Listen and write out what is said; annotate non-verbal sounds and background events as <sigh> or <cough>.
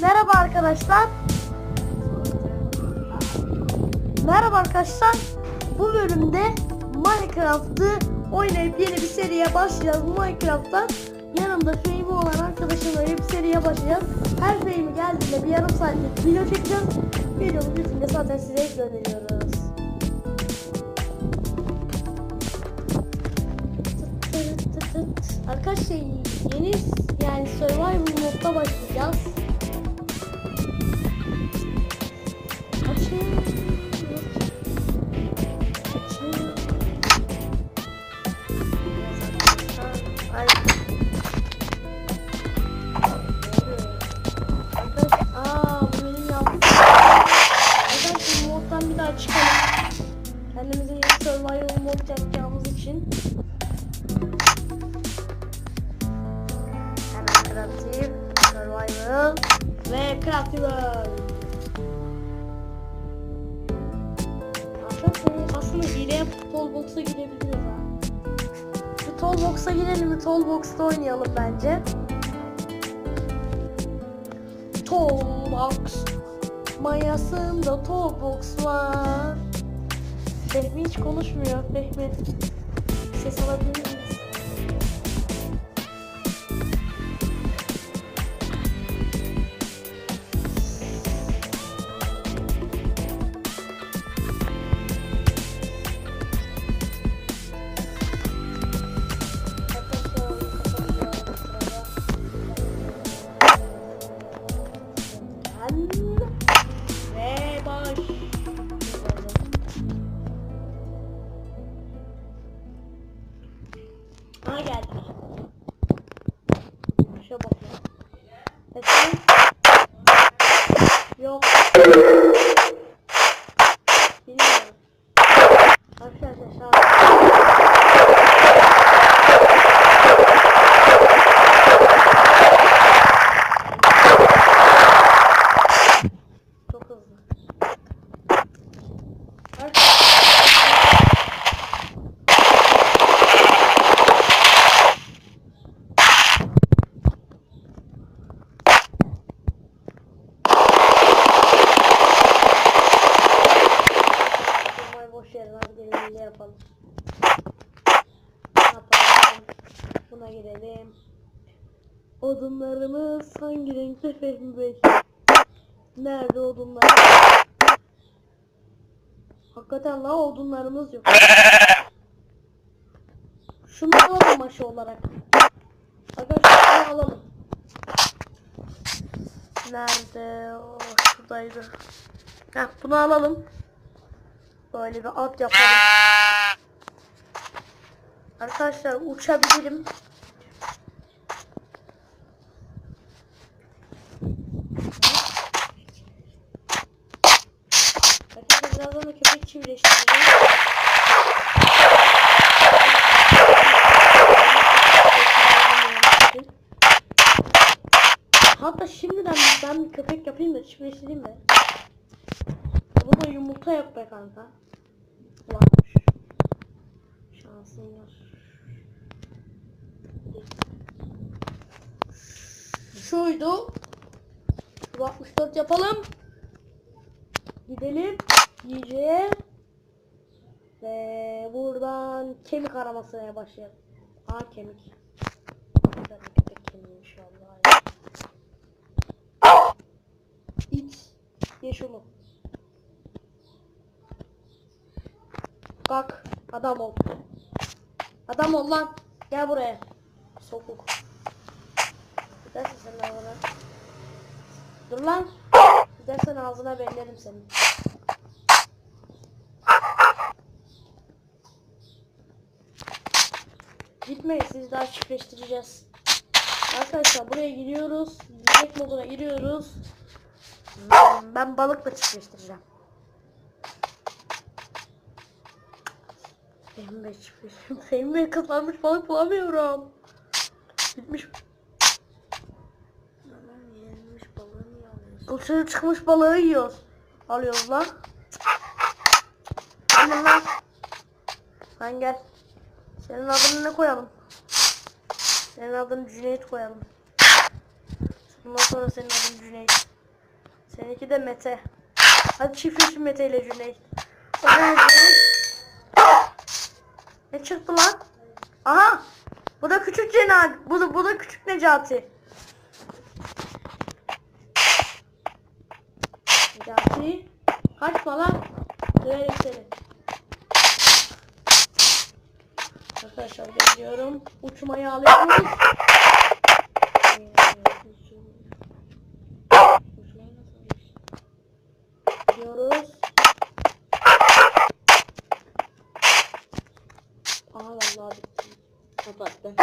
Merhaba arkadaşlar. Merhaba arkadaşlar. Bu bölümde Minecraft'ı oynayıp yeni bir seriye başlayacağız. Minecraft'ta yanımda Fehmi olan arkadaşımla yeni bir seriye başlayacağız. Her Fehmi geldiğinde bir yarım saatlik video çekeceğiz. Videonun bitiminde zaten size gönderiyoruz. Arkadaşlar yeni yani survival modda başlayacağız. Ve creative. Arkadaşlar aslında hile yapıp tollbox'a girebiliriz ha. Şu tollbox'a girelim mi? Tollbox'ta oynayalım bence. Tollbox. Mayasında tollbox var. Fehmi hiç konuşmuyor. Fehmi. Ses alabilir miyiz? Efendim? Yok. Bilmiyorum. Arkadaşlar şu an Çok hızlı. Normal boş yer var. Gidelim yapalım. Ne yapalım? Buna girelim. Odunlarımız hangi renkte Fehmi Bey? Nerede odunlar? Hakikaten la odunlarımız yok. Şunu alalım maşı olarak. Arkadaşlar şunu alalım. Nerede? Oh, şuradaydı. Heh, bunu alalım. Böyle bir at yapalım. Arkadaşlar uçabilirim. Arkadaşlar birazdan da köpek çivileştireceğim. Hatta şimdiden ben bir köpek yapayım da çiftleştireyim mi? Bu da yumurta yap be kanka. Varmış. Şansın var. Şuydu. Şu 64 yapalım. Gidelim yiyeceğe. Ve buradan kemik aramasına başlayalım. Aa kemik. Bir köpek kemiği inşallah. İç. Ye şunu. Kalk. Adam ol. Adam ol lan. Gel buraya. Sokuk. Gidersin sen ağzına. Dur lan. Gidersen ağzına bellerim seni. Gitmeyin siz daha çiftleştireceğiz. Arkadaşlar buraya giriyoruz. Yiyecek moduna giriyoruz. Hmm, Ben balıkla çiftleştireceğim. Fehmi Bey çiftleştireceğim. Fehmi <laughs> Bey kızarmış balık bulamıyorum. Bitmiş. Dışarı çıkmış balığı yiyoruz. Alıyoruz lan. Tamam lan. Sen gel. Senin adını ne koyalım? Senin adını Cüneyt koyalım. Bundan sonra senin adın Cüneyt. Seninki de Mete. Hadi çiftleşin Mete ile Cüneyt. Ne çıktı lan? Aha! Bu da küçük Cenab. Bu da, bu da küçük Necati. Necati. Kaçma lan. Döverim seni. Arkadaşlar geliyorum. Uçmayı alıyoruz. Gidiyoruz. Aha vallahi bitti. Kapattı.